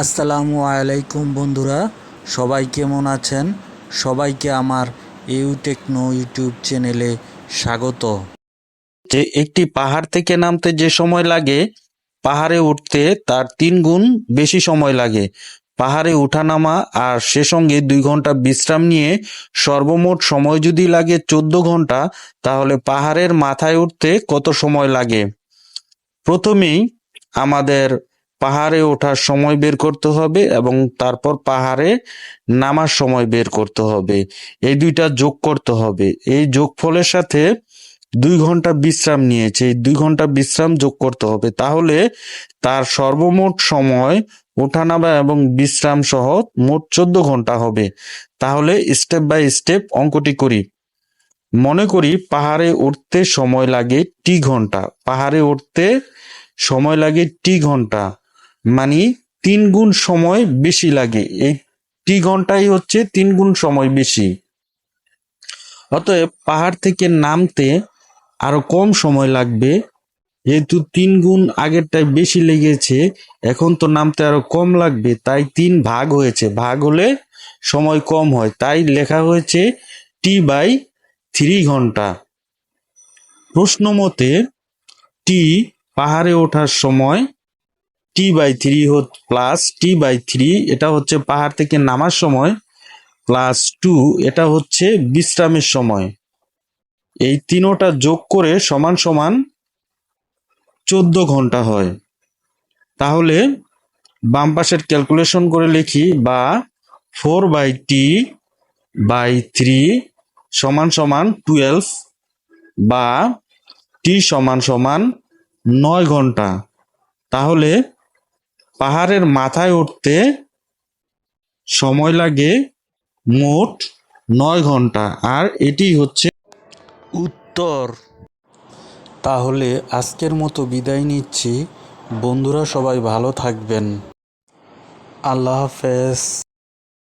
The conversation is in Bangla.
আসসালামু আলাইকুম বন্ধুরা, সবাই কেমন আছেন? সবাইকে আমার ইউ টেকনো ইউটিউব চ্যানেলে স্বাগত। যে একটি পাহাড় থেকে নামতে যে সময় লাগে, পাহাড়ে উঠতে তার তিন গুণ বেশি সময় লাগে। পাহাড়ে ওঠানামা আর সে সঙ্গে দুই ঘণ্টা বিশ্রাম নিয়ে সর্বমোট সময় যদি লাগে চোদ্দ ঘণ্টা, তাহলে পাহাড়ের মাথায় উঠতে কত সময় লাগে? প্রথমেই আমাদের পাহাড়ে ওঠার সময় বের করতে হবে এবং তারপর পাহাড়ে নামার সময় বের করতে হবে। এই দুইটা যোগ করতে হবে। এই যোগফলের সাথে দুই ঘণ্টা বিশ্রাম নিয়েছে। এই দুই ঘণ্টা বিশ্রাম যোগ করতে হবে। তাহলে তার সর্বমোট সময় ওঠানামা এবং বিশ্রাম সহ মোট চোদ্দ ঘণ্টা হবে। তাহলে স্টেপ বাই স্টেপ অঙ্কটি করি। মনে করি পাহাড়ে উঠতে সময় লাগে টি ঘণ্টা। পাহাড়ে উঠতে সময় লাগে টি ঘণ্টা। মানে তিন গুণ সময় বেশি লাগে। এই টি ঘন্টাই হচ্ছে তিন গুণ সময় বেশি। অতএব পাহাড় থেকে নামতে আরও কম সময় লাগবে। যেহেতু তিন গুণ আগেরটায় বেশি লেগেছে, এখন তো নামতে আরও কম লাগবে। তাই তিন ভাগ হয়েছে। ভাগ হলে সময় কম হয়। তাই লেখা হয়েছে টি বাই থ্রি ঘণ্টা। প্রশ্ন মতে টি পাহাড়ে ওঠার সময় T by three plus T by three এটা হচ্ছে পাহাড় থেকে নামার সময় প্লাস টু এটা হচ্ছে বিশ্রামের সময়। এই তিনোটা যোগ করে সমান সমান চোদ্দ ঘণ্টা হয়। তাহলে বাম পাশের ক্যালকুলেশন করে লিখি, বা four by T by three সমান সমান টুয়েলভ বা টি সমান সমান নয় ঘণ্টা। তাহলে পাহাড়ের মাথায় উঠতে সময় লাগে মোট নয় ঘণ্টা। আর এটি হচ্ছে উত্তর। তাহলে আজকের মতো বিদায় নিচ্ছি। বন্ধুরা সবাই ভালো থাকবেন। আল্লাহ হাফেজ।